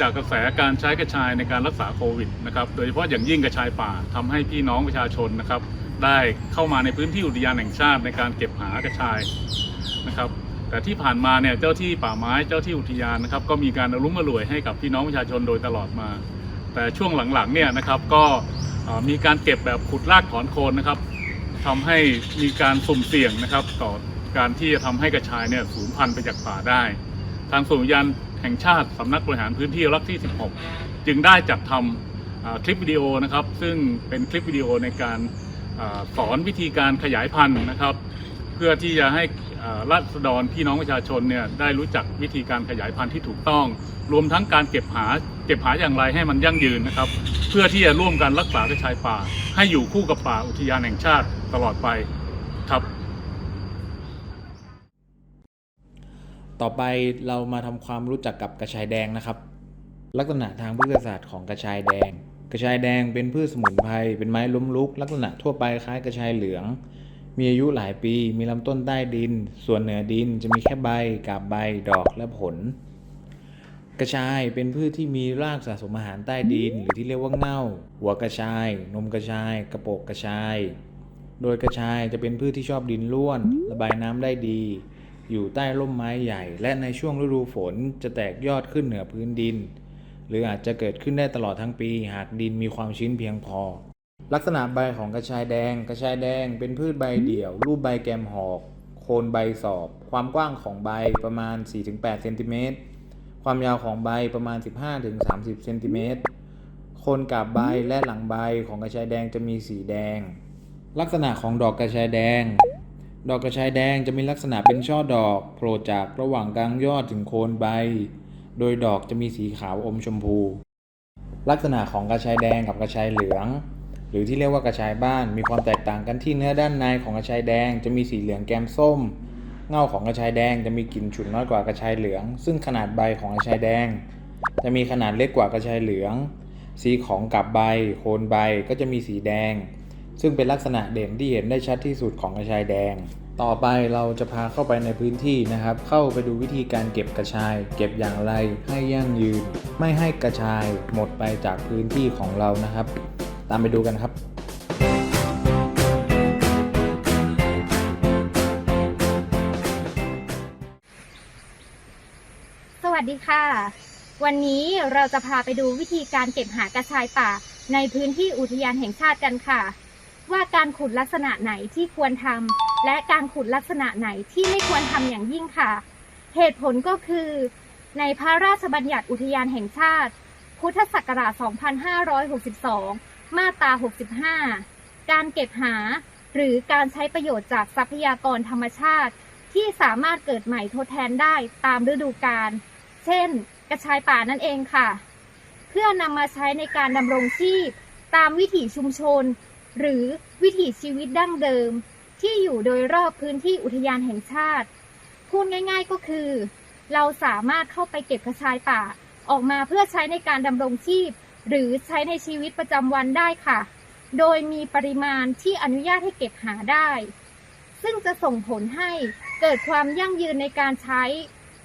จากกระแสการใช้กระชายในการรักษาโควิดนะครับ โดยเฉพาะอย่างยิ่งกระชายป่าทำให้พี่น้องประชาชนนะครับ ได้เข้ามาในพื้นที่อุทยานแห่งชาติในการเก็บหากระชายนะครับ แต่ที่ผ่านมาเนี่ยเจ้าที่ป่าไม้เจ้าที่อุทยานนะครับ ก็มีการอรุ่มอร่วยให้กับพี่น้องประชาชนโดยตลอดมา แต่ช่วงหลังๆเนี่ยนะครับก็มีการเก็บแบบขุดรากถอนโคนนะครับทำให้มีการสุ่มเสี่ยงนะครับ ต่อการที่จะทำให้กระชายเนี่ยสูญพันธุ์ไปจากป่าได้ ทางศูนย์อุทยาน แห่งชาติสำนักบริหารพื้นที่รักที่ 16 จึงได้จัดทำคลิปวิดีโอนะครับ ซึ่งเป็นคลิปวิดีโอในการอสอนวิธีการขยายพันธุ์นะครับ เพื่อที่จะให้ราษฎรพี่น้องประชาชนเนี่ยได้รู้จักวิธีการขยายพันธุ์ที่ถูกต้อง รวมทั้งการเก็บหาเก็บหาอย่างไรให้มันยั่งยืนนะครับ เพื่อที่จะร่วมกันรักษากระชายป่า ให้อยู่คู่กับป่าอุทยานแห่งชาติตลอดไปครับ ต่อไปเรามาทำความรู้จักกับกระชายแดงนะครับ ลักษณะทางพืชศาสตร์ของกระชายแดง กระชายแดงเป็นพืชสมุนไพรเป็นไม้ล้มลุก ลักษณะทั่วไปคล้ายกระชายเหลือง มีอายุหลายปี มีลำต้นใต้ดิน ส่วนเหนือดินจะมีแค่ใบกาบใบดอกและผล กระชายเป็นพืชที่มีรากสะสมอาหารใต้ดิน หรือที่เรียกว่าเง่า หัวกระชาย นมกระชาย กระโปกกระชาย โดยกระชายจะเป็นพืชที่ชอบดินร่วน ระบายน้ำได้ดี อยู่ใต้ร่มไม้ใหญ่ และในช่วงฤดูฝนจะแตกยอดขึ้นเหนือพื้นดิน หรืออาจจะเกิดขึ้นได้ตลอดทั้งปี หากดินมีความชื้นเพียงพอ ลักษณะใบของกระชายแดง กระชายแดงเป็นพืชใบเดี่ยว รูปใบแกมหอก โคนใบสอบ ความกว้างของใบประมาณ 4-8เซนติเมตร ความยาวของใบประมาณ 15-30เซนติเมตรโคนกาบใบและหลังใบของกระชายแดงจะมีสีแดง ลักษณะของดอกกระชายแดง ดอกกระชายแดงจะมีลักษณะเป็นช่อดอกโผล่จากระหว่างกลางยอดถึงโคนใบ โดยดอกจะมีสีขาวอมชมพู ลักษณะของกระชายแดงกับกระชายเหลือง หรือที่เรียกว่ากระชายบ้านมีความแตกต่างกันที่เนื้อด้านในของกระชายแดงจะมีสีเหลืองแกมส้ม เง่าของกระชายแดงจะมีกลิ่นฉุนน้อยกว่ากระชายเหลือง ซึ่งขนาดใบของกระชายแดง จะมีขนาดเล็กกว่ากระชายเหลือง สีของกับใบ โคนใบก็จะมีสีแดง ซึ่งเป็นลักษณะเด่นที่เห็นได้ชัดที่สุดของกระชายแดง ต่อไปเราจะพาเข้าไปในพื้นที่นะครับ เข้าไปดูวิธีการเก็บกระชาย เก็บอย่างไรให้ยั่งยืน ไม่ให้กระชายหมดไปจากพื้นที่ของเรานะครับ ตามไปดูกันครับสวัสดีค่ะ วันนี้เราจะพาไปดูวิธีการเก็บหากระชายป่าในพื้นที่อุทยานแห่งชาติกันค่ะ ว่าการขุดลักษณะไหนที่ควรทำและการขุดลักษณะไหนที่ไม่ควรทำอย่างยิ่งค่ะ เหตุผลก็คือ ในพระราชบัญญัติอุทยานแห่งชาติ พุทธศักราช 2562 มาตรา 65 การเก็บหา หรือการใช้ประโยชน์จากทรัพยากรธรรมชาติ ที่สามารถเกิดใหม่ทดแทนได้ตามฤดูกาล เช่น กระชายป่านั่นเองค่ะ เพื่อนำมาใช้ในการดำรงชีพ ตามวิถีชุมชน หรือวิถีชีวิตดั้งเดิม ที่อยู่โดยรอบพื้นที่อุทยานแห่งชาติ พูดง่าย ๆก็คือ เราสามารถเข้าไปเก็บกระชายป่าออกมาเพื่อใช้ในการดำรงชีพ หรือใช้ในชีวิตประจำวันได้ค่ะ โดยมีปริมาณที่อนุญาตให้เก็บหาได้ ซึ่งจะส่งผลให้เกิดความยั่งยืนในการใช้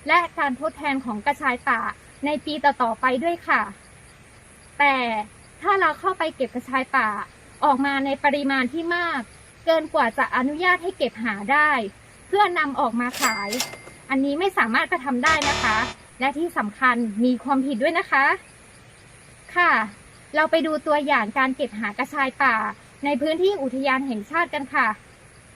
และการทดแทนของกระชายป่าในปีต่อๆไปด้วยค่ะ แต่ถ้าเราเข้าไปเก็บกระชายป่า ออกมาในปริมาณที่มาก เกินกว่าจะอนุญาตให้เก็บหาได้ เพื่อนำออกมาขาย อันนี้ไม่สามารถกระทำได้นะคะ และที่สำคัญมีความผิดด้วยนะคะ ค่ะ เราไปดูตัวอย่างการเก็บหากระชายป่า ในพื้นที่อุทยานแห่งชาติกันค่ะ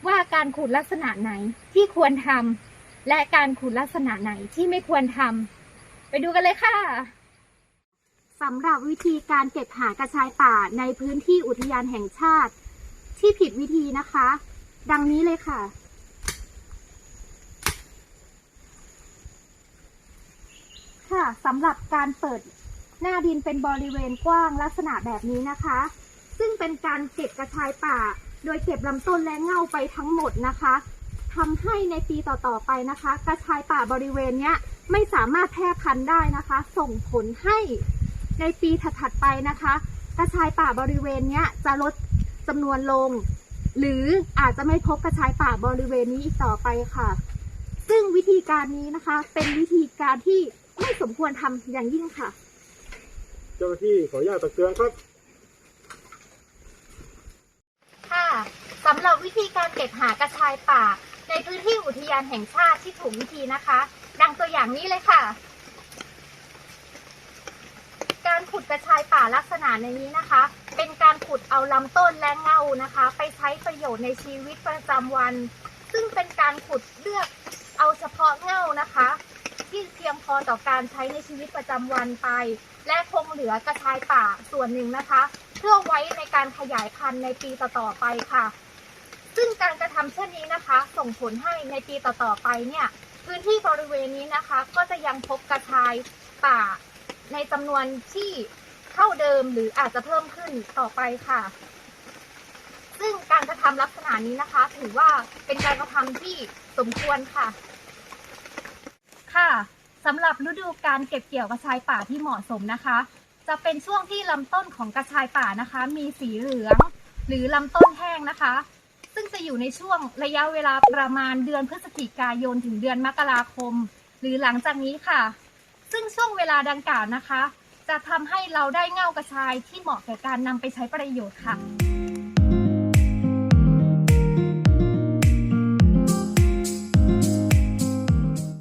ว่าการขุดลักษณะไหนที่ควรทำและการขุดลักษณะไหนที่ไม่ควรทำไปดูกันเลยค่ะ สำหรับวิธีการเก็บหากระชายป่าในพื้นที่อุทยานแห่งชาติ ที่ผิดวิธีนะคะ ดังนี้เลยค่ะ ค่ะสำหรับการเปิดหน้าดินเป็นบริเวณกว้างลักษณะแบบนี้นะคะ ซึ่งเป็นการเก็บกระชายป่า โดยเก็บลำต้นและเง่าไปทั้งหมดนะคะทำให้ในปีต่อๆไปนะคะ กระชายป่าบริเวณเนี้ยไม่สามารถแพร่พันธุ์ได้นะคะ ส่งผลให้ ในปีถัดๆไปนะคะ กระชายป่าบริเวณเนี้ยจะลดจำนวนลง หรืออาจจะไม่พบกระชายป่าบริเวณนี้อีกต่อไปค่ะ ซึ่งวิธีการนี้นะคะเป็นวิธีการที่ไม่สมควรทำอย่างยิ่งค่ะ เจ้าหน้าที่ขออนุญาตตักเตือนครับค่ะสำหรับวิธีการเก็บหากระชายป่า ในพื้นที่อุทยานแห่งชาติที่ถูกวิธีนะคะ ดังตัวอย่างนี้เลยค่ะ การขุดกระชายป่าลักษณะในนี้นะคะ เป็นการขุดเอาลำต้นและเงานะคะ ไปใช้ประโยชน์ในชีวิตประจำวัน ซึ่งเป็นการขุดเลือกเอาเฉพาะเงานะคะ ที่เพียงพอต่อการใช้ในชีวิตประจำวันไป และคงเหลือกระชายป่าส่วนหนึ่งนะคะ เพื่อไว้ในการขยายพันธุ์ในปีต่อๆไปค่ะ ซึ่งการกระทำเช่นนี้นะคะ ส่งผลให้ในปีต่อๆไปเนี่ยพื้นที่บริเวณนี้นะคะ ก็จะยังพบกระชายป่า ในจำนวนที่เท่าเดิมหรืออาจจะเพิ่มขึ้นต่อไปค่ะ ซึ่งการกระทำลักษณะนี้นะคะ ถือว่าเป็นการกระทำที่สมควรค่ะ ค่ะสำหรับฤดูการเก็บเกี่ยวกระชายป่าที่เหมาะสมนะคะ จะเป็นช่วงที่ลำต้นของกระชายป่านะคะ มีสีเหลือง หรือลำต้นแห้งนะคะ ซึ่งจะอยู่ในช่วงระยะเวลาประมาณเดือนพฤศจิกายนถึงเดือนมกราคม หรือหลังจากนี้ค่ะ ซึ่งช่วงเวลาดังกล่าวนะคะ จะทำให้เราได้เง่ากระชายที่เหมาะแก่การนำไปใช้ประโยชน์ค่ะ